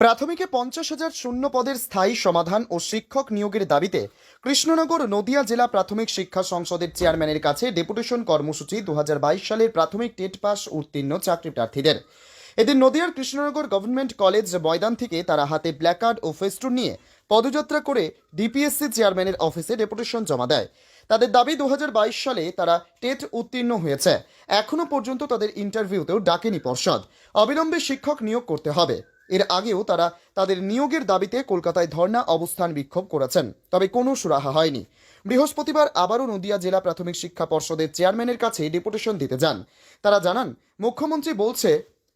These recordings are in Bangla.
প্রাথমিকে পঞ্চাশ হাজার শূন্য পদের স্থায়ী সমাধান ও শিক্ষক নিয়োগের দাবিতে কৃষ্ণনগর নদিয়া জেলা প্রাথমিক শিক্ষা সংসদের চেয়ারম্যানের কাছে ডেপুটেশন কর্মসূচি দু হাজার বাইশ সালের প্রাথমিক টেট পাস উত্তীর্ণ চাকরি প্রার্থীদের। এদিন নদিয়ার কৃষ্ণনগর গভর্নমেন্ট কলেজ ময়দান থেকে তারা হাতে প্ল্যাকার্ড ও ফেস্টুন নিয়ে পদযাত্রা করে ডিপিএসসি চেয়ারম্যানের অফিসে ডেপুটেশন জমা দেয়। তাদের দাবি দু হাজার বাইশ সালে তারা টেট উত্তীর্ণ হয়েছে। এখনও পর্যন্ত তাদের ইন্টারভিউতেও ডাকেনি পর্ষদ। অবিলম্বে শিক্ষক নিয়োগ করতে হবে। এর আগেও তারা তাদের নিয়োগের দাবিতে কলকাতায় ধর্ণা অবস্থান বিক্ষোভ করেছেন, তবে কোনো সুরাহা হয়নি। বৃহস্পতিবার আবারও নদিয়া জেলা প্রাথমিক শিক্ষা পর্ষদের চেয়ারম্যানের কাছে ডেপুটেশন দিতে যান। তারা জানান, মুখ্যমন্ত্রী বলছে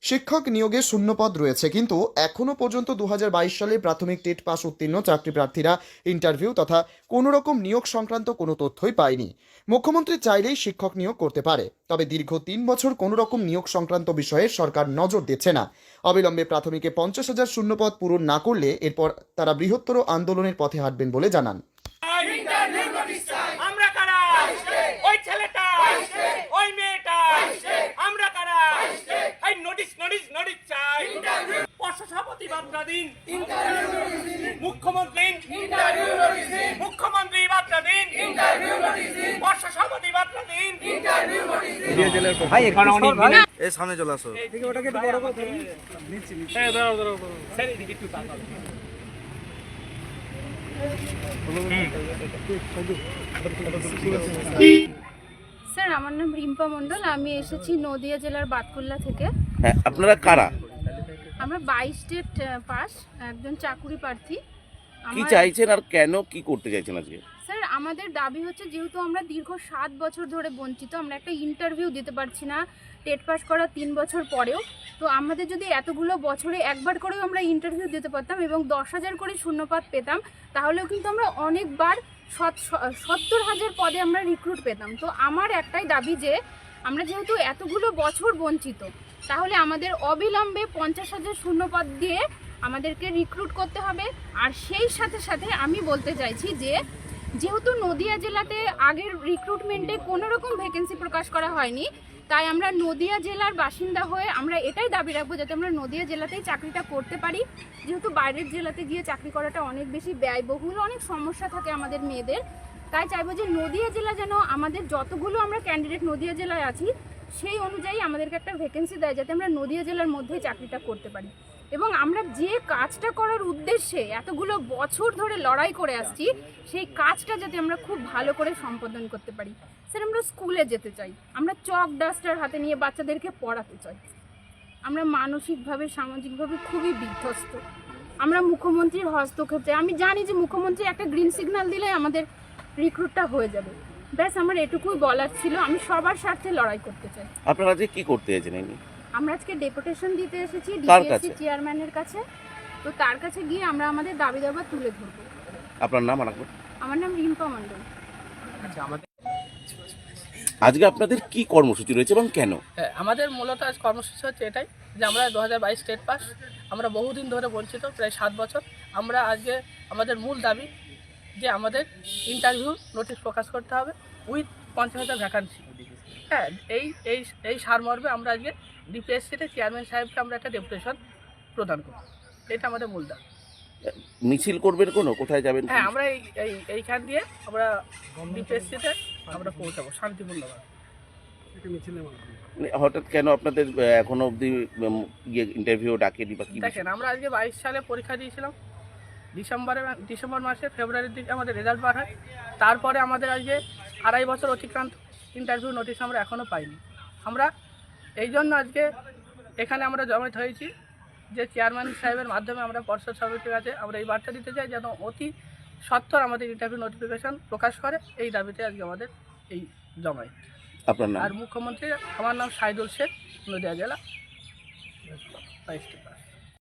শিক্ষক নিয়োগে শূন্যপদ রয়েছে, কিন্তু এখনও পর্যন্ত দু হাজার বাইশ সালে প্রাথমিক টেট পাস উত্তীর্ণ চাকরি প্রার্থীরা ইন্টারভিউ তথা কোনো রকম নিয়োগ সংক্রান্ত কোনো তথ্যই পায়নি। মুখ্যমন্ত্রী চাইলেই শিক্ষক নিয়োগ করতে পারে, তবে দীর্ঘ তিন বছর কোনো রকম নিয়োগ সংক্রান্ত বিষয়ে সরকার নজর দিচ্ছে না। অবিলম্বে প্রাথমিকে পঞ্চাশ হাজার শূন্যপদ পূরণ না করলে এরপর তারা বৃহত্তর আন্দোলনের পথে হাঁটবেন বলে জানান। আমরা কারা? ওই ছেলেটা? আমরা কারা? এই নোটিশ নোটিশ নোটিশ চাই। সভাপতি বার্তা দিন। মুখ্যমন্ত্রী। মুখ্যমন্ত্রী বার্তা দিন। পর্ষদ সভাপতি বার্তা দিন। এই সামনে চলে আসো। স্যার, এদিকে একটু তাকাও। স্যার আমার নাম রিম্পা মণ্ডল। আমি এসেছি নদিয়া জেলার বাতকুল্লা থেকে। হ্যাঁ আপনারা কারা? আমরা বাইশ স্টেট পাস একজন চাকুরি প্রার্থী। কি আমার- চাইছেন আর কেন কি করতে চাইছেন আজকে? স্যার আমাদের দাবি হচ্ছে যেহেতু আমরা দীর্ঘ সাত বছর ধরে বঞ্চিত আমরা একটা ইন্টারভিউ দিতে পারছি না টেট পাস করা তিন বছর পরেও। তো আমাদের যদি এতগুলো বছরে একবার করেও আমরা ইন্টারভিউ দিতে পারতাম এবং দশ হাজার করে শূন্যপাত পেতাম তাহলেও কিন্তু আমরা অনেকবার সত্তর হাজার পদে আমরা রিক্রুট পেতাম। তো আমার একটাই দাবি যে, আমরা যেহেতু এতগুলো বছর বঞ্চিত, তাহলে আমাদের অবিলম্বে পঞ্চাশ হাজার শূন্যপদ দিয়ে আমাদেরকে রিক্রুট করতে হবে। আর সেই সাথে সাথে আমি বলতে চাইছি যে যেহেতু নদিয়া জেলাতে আগের রিক্রুটমেন্টে কোনো রকম ভ্যাকেন্সি প্রকাশ করা হয়নি, তাই আমরা নদিয়া জেলার বাসিন্দা হয়ে আমরা এটাই দাবি রাখব যাতে আমরা নদিয়া জেলাতেই চাকরিটা করতে পারি। যেহেতু বাইরের জেলাতে গিয়ে চাকরি করাটা অনেক বেশি ব্যয়বহুল, অনেক সমস্যা থাকে আমাদের মেয়েদের। তাই চাইব যে নদিয়া জেলা যেন আমাদের যতগুলো আমরা ক্যান্ডিডেট নদিয়া জেলায় আছি, সেই অনুযায়ী আমাদেরকে একটা ভ্যাকেন্সি দেয় যাতে আমরা নদিয়া জেলার মধ্যেই চাকরিটা করতে পারি। এবং আমরা যে কাজটা করার উদ্দেশ্যে এতগুলো বছর ধরে লড়াই করে আসছি, সেই কাজটা যাতে আমরা খুব ভালো করে সম্পাদন করতে পারি। স্যার, আমরা স্কুলে যেতে চাই। আমরা চক ডাস্টার হাতে নিয়ে বাচ্চাদেরকে পড়াতে চাই। আমরা মানসিকভাবে, সামাজিকভাবে খুবই বিধ্বস্ত। আমরা মুখ্যমন্ত্রীর হস্তক্ষেপ চাই আমি জানি যে মুখ্যমন্ত্রী একটা গ্রিন সিগন্যাল দিলে আমাদের রিক্রুটটা হয়ে যাবে। ব্যাস, আমার এটুকুই বলার ছিল। আমি সবার স্বার্থে লড়াই করতে চাই। আপনারা আজকে কি করতে চাইছেন? আমরা আজকে ডেপুটেশন দিতে এসেছি ডিপিএসসি? চেয়ারম্যানের কাছে? তো তার কাছে গিয়ে আমরা আমাদের দাবি দাবা তুলে ধরবো। আপনার নাম আর আমার নাম রিম্পা মণ্ডল। আজকে আপনাদের কি কর্মসূচি রয়েছে এবং কেন? হ্যাঁ, আমাদের মূলত আজ কর্মসূচি হচ্ছে এটাই যে আমরা দু হাজার বাইশ স্টেট পাস আমরা বহুদিন ধরে বঞ্চিত প্রায় সাত বছর। আমরা আজকে আমাদের মূল দাবি যে আমাদের ইন্টারভিউ নোটিশ প্রকাশ করতে হবে উইথ পঞ্চাশ হাজার ভ্যাকান্সি হ্যাঁ এই এই এই সারমর্মে আমরা আজকে ডিপিএসসিতে চেয়ারম্যান সাহেবকে আমরা একটা ডেপুটেশন প্রদান করব। এটা আমাদের মূল দাবি। মিছিল করবেন কোনো? কোথায় যাবেন হ্যাঁ আমরা এই এই এইখান দিয়ে আমরা ডিপিএসসিতে আমরা পৌঁছাবো শান্তিপূর্ণভাবে। মানে হঠাৎ কেন আপনাদের এখনও অবধি ইয়ে ইন্টারভিউ ডাকেনি বা কি দেখেন আমরা আজকে বাইশ সালে পরীক্ষা দিয়েছিলাম। ডিসেম্বরে ডিসেম্বর মাসে ফেব্রুয়ারির দিকে আমাদের রেজাল্ট বার হয়। তারপরে আমাদের আজকে আড়াই বছর অতিক্রান্ত। ইন্টারভিউ নোটিশ আমরা এখনও পাইনি। আমরা এই জন্য আজকে এখানে আমরা জমায়েত হয়েছি যে চেয়ারম্যান সাহেবের মাধ্যমে আমরা পর্ষদ সমিতির কাছে আমরা এই বার্তা দিতে চাই যেন অতি সত্তর আমাদের ইন্টারভিউ নোটিফিকেশন প্রকাশ করে। এই দাবিতে আজকে আমাদের এই জমায়েত। আপনার নাম? আর মুখ্যমন্ত্রী আমার নাম সাইদুল শেখ নদিয়া জেলা।